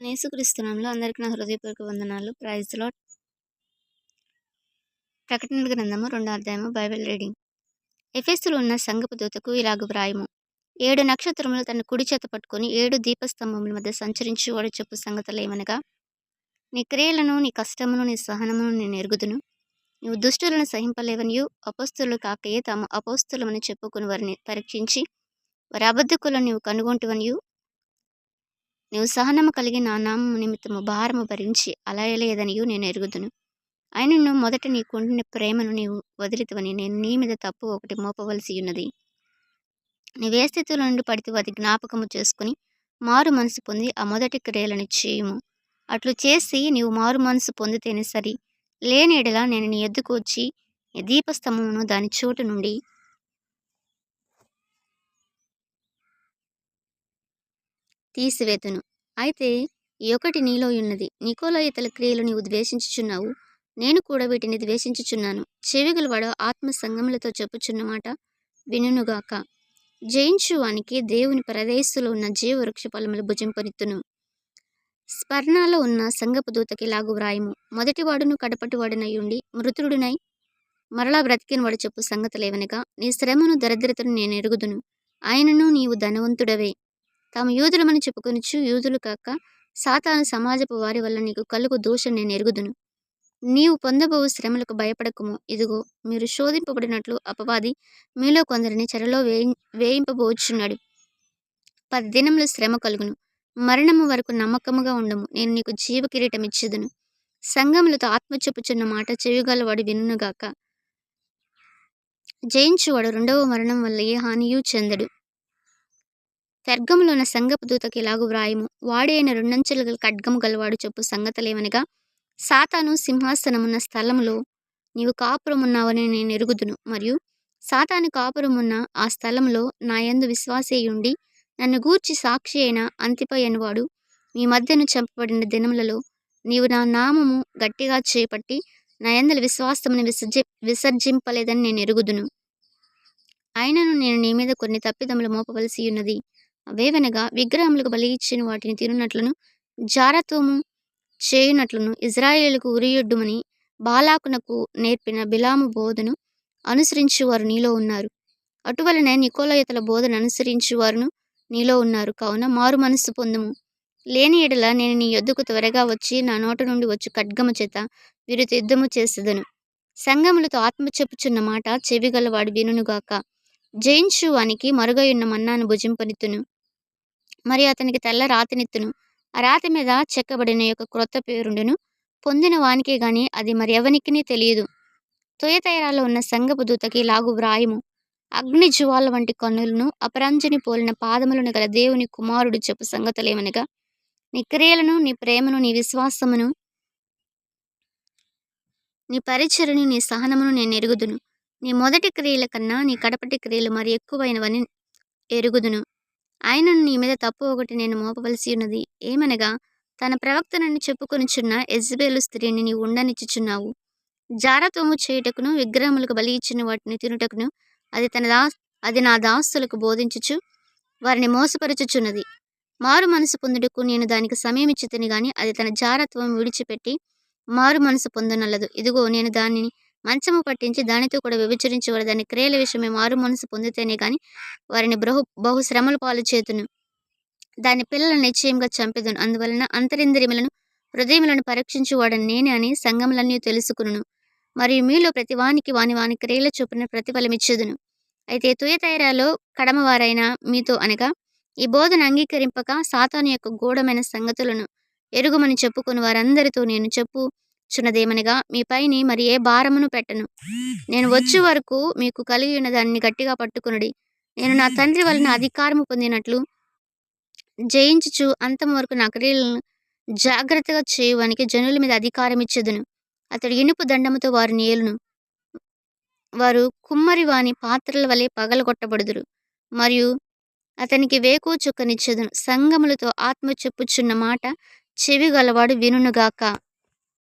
యేసుక్రీస్తునామంలో అందరికీ నా హృదయపూర్వక వందనాలు. ప్రైజ్ లాట్ ప్రకటన గ్రంథము రెండో అధ్యాయము బైబిల్ రీడింగ్. ఎఫెస్సులో ఉన్న సంగపు దూతకు ఇలాగ వ్రాయము. ఏడు నక్షత్రములు తన కుడి చేత పట్టుకొని ఏడు దీపస్తంభముల మధ్య సంచరించి వాడు చెప్పు సంగతులు ఏమనగా? నీ క్రియలను నీ కష్టమును నీ సహనమును నేను ఎరుగుదును. నీవు దుష్టులను సహింపలేవనియు. అపోస్తులు కాకయే తాము అపోస్తులమని చెప్పుకుని వారిని పరీక్షించి వారి అబద్ధకులను నీవు కనుగొంటువనియు. నీవు సహనము కలిగి నా నామము నిమిత్తము భారము భరించి అలయలేదనియు నేను ఎరుగుదును. ఆయనను మొదట నీకుండిన ప్రేమను నీవు వదిలితవని నేను నీ మీద తప్పు ఒకటి మోపవలసి ఉన్నది. నీవే స్థితిలో నుండి పడితే అది జ్ఞాపకము చేసుకుని మారు మనసు పొంది ఆ మొదటి క్రియలను చేయుము. అట్లు చేసి నీవు మారు మనసు పొందితేనే సరి. లేని నేను నీ ఎద్దుకు వచ్చి నీ దీపస్తంభమును దాని చోటు నుండి తీసివేతును. అయితే ఈ ఒకటి నీలో ఉన్నది. నికోలో ఇతల క్రియలు నీవు ద్వేషించుచున్నావు. నేను కూడా వీటిని ద్వేషించుచున్నాను. చెవిగలవాడు ఆత్మ సంగములతో చెప్పుచున్నమాట వినునుగాక. జయించువానికి దేవుని పరదేశులో ఉన్న జీవవృక్ష ఫలములు భుజింపనిత్తును. స్పర్ణాలో ఉన్న సంగపు దూతకి లాగు వ్రాయము. మొదటివాడును కడపటివాడునై ఉండి మృతుడునై మరలా బ్రతికిన వాడు చెప్పు సంగతులేవనగా నీ శ్రమను దరిద్రతను నేను ఎరుగుదును. ఆయనను నీవు ధనవంతుడవే. తాము యూదులమని చెప్పుకొనిచ్చు యూదులు కాక సాతాను సమాజపు వారి వల్ల నీకు కలుగు దోషం నేను ఎరుగుదును. నీవు పొందబోవు శ్రమలకు భయపడకుము. ఇదిగో మీరు శోధింపబడినట్లు అపవాది మీలో కొందరిని చెరలో వేయి వేయింపబోచున్నాడు. పది దినములు శ్రమ కలుగును. మరణము వరకు నమ్మకముగా ఉండము. నేను నీకు జీవ కిరీటం ఇచ్చేదును సంగములతో ఆత్మ చెప్పుచున్న మాట చెవిగలవాడు వినుగాక జయించువాడు రెండవ మరణం వల్ల ఏ హానియూ చెందడు. తర్గములో ఉన్న సంగపు దూతకి ఇలాగు వ్రాయము? వాడైన రెండంచెలు గల ఖడ్గము గలవాడు చెప్పు సంగతలేవనగా సాతాను సింహాసనమున్న స్థలములో నీవు కాపురమున్నావని నేను ఎరుగుదును. మరియు సాతాను కాపురమున్న ఆ స్థలంలో నా యందు విశ్వాసేయుండి నన్ను గూర్చి సాక్షి అయిన అంతిపై వాడు మీ మధ్యను చంపబడిన దినములలో నీవు నా నామము గట్టిగా చేపట్టి నా యందల విశ్వాసమును విసర్జి విసర్జింపలేదని నేను ఎరుగుదును. అయినను నేను నీ మీద కొన్ని తప్పిదములు మోపవలసి ఉన్నది వేవనగా విగ్రహములకు బలి ఇచ్చిన వాటిని తినున్నట్లును జారత్వము చేయునట్లును ఇజ్రాయేలుకు ఉరియొడ్డుమని బాలాకునకు నేర్పిన బిలాము బోధను అనుసరించువారు నీలో ఉన్నారు. అటువలనే నికోలయతల బోధన అనుసరించువారును నీలో ఉన్నారు. కావున మారు మనస్సు పొందుము. లేని ఎడల నేను నీ యొద్దకు త్వరగా వచ్చి నా నోట నుండి వచ్చి ఖడ్గము చేత వీరితో యుద్ధము చేసేదను. సంగములతో ఆత్మ చెప్పుచున్న మాట చెవిగలవాడు వినునుగాక. జయించు వానికి మరుగయున్న మన్నాను భుజింపనితును మరి అతనికి తెల్ల రాతినిత్తును. ఆ రాతి మీద చెక్కబడిన యొక్క క్రొత్త పేరుండును. పొందిన వానికే గాని అది మరి ఎవనికి తెలియదు. తొయతైరాలో ఉన్న సంగపు దూతకి లాగు వ్రాయము. అగ్ని జ్వాల వంటి కన్నులను అపరంజని పోలిన పాదములను గల దేవుని కుమారుడు చెప్పు సంగతులేమనగా నీ క్రియలను నీ ప్రేమను నీ విశ్వాసమును నీ పరిచయను నీ సహనమును నేను ఎరుగుదును. నీ మొదటి క్రియల కన్నా నీ కడపటి క్రియలు మరి ఎక్కువైనవని ఎరుగుదును. ఆయనను నీ మీద తప్పు ఒకటి నేను మోపవలసి ఉన్నది. ఏమనగా తన ప్రవక్తనని చెప్పుకొనిచున్న ఎజ్బేలు స్త్రీని నీవు ఉండనిచ్చుచున్నావు. జారతోము చేయుటకును విగ్రహములకు బలి ఇచ్చిన వాటిని తినుటకును అది తన దా అది నా దాస్తులకు బోధించుచు వారిని మోసపరచుచున్నది. మారు మనసు పొందుటకు నేను దానికి సమయం ఇచ్చితిని గాని అది తన జారత్వం విడిచిపెట్టి మారు మనసు పొందనల్లదు. ఇదిగో నేను దానిని మంచము పట్టించి దానితో కూడా వ్యభిచరించేవారు దాని క్రియల విషయమే మారు మనసు పొందితేనే కానీ వారిని బహు బహు శ్రమల పాలు చేతును. దాని పిల్లలను నిశ్చయంగా చంపెదను. అందువలన అంతరింద్రియములను హృదయములను పరీక్షించువాడని నేనే అని సంగములన్నీ తెలుసుకును మరియు మీలో ప్రతి వానికి వాని వాని క్రియల చొప్పున ప్రతిఫలమిచ్చేదును. అయితే తుయతైరాలో కడమవారైన మీతో అనగా ఈ బోధన అంగీకరింపక సాతాను యొక్క గూఢమైన సంగతులను ఎరుగుమని చెప్పుకుని వారందరితో నేను చెప్పు చున్నదేమనగా మీ పైని మరి ఏ భారమును పెట్టను. నేను వచ్చే వరకు మీకు కలిగి ఉన్న దాన్ని గట్టిగా పట్టుకునుడి. నేను నా తండ్రి వలన అధికారము పొందినట్లు జయించుచు అంతం వరకు నా క్రియలను జాగ్రత్తగా చేయువానికి జనుల మీద అధికారం ఇచ్చేదును. అతడు ఇనుపు దండముతో వారిని ఏలును. వారు కుమ్మరి వాని పాత్రల వలె పగలగొట్టబడుదురు. మరియు అతనికి వేకు చుక్కనిచ్చేదును. సంగములతో ఆత్మ చెప్పుచున్న మాట చెవి గలవాడు వినుగాక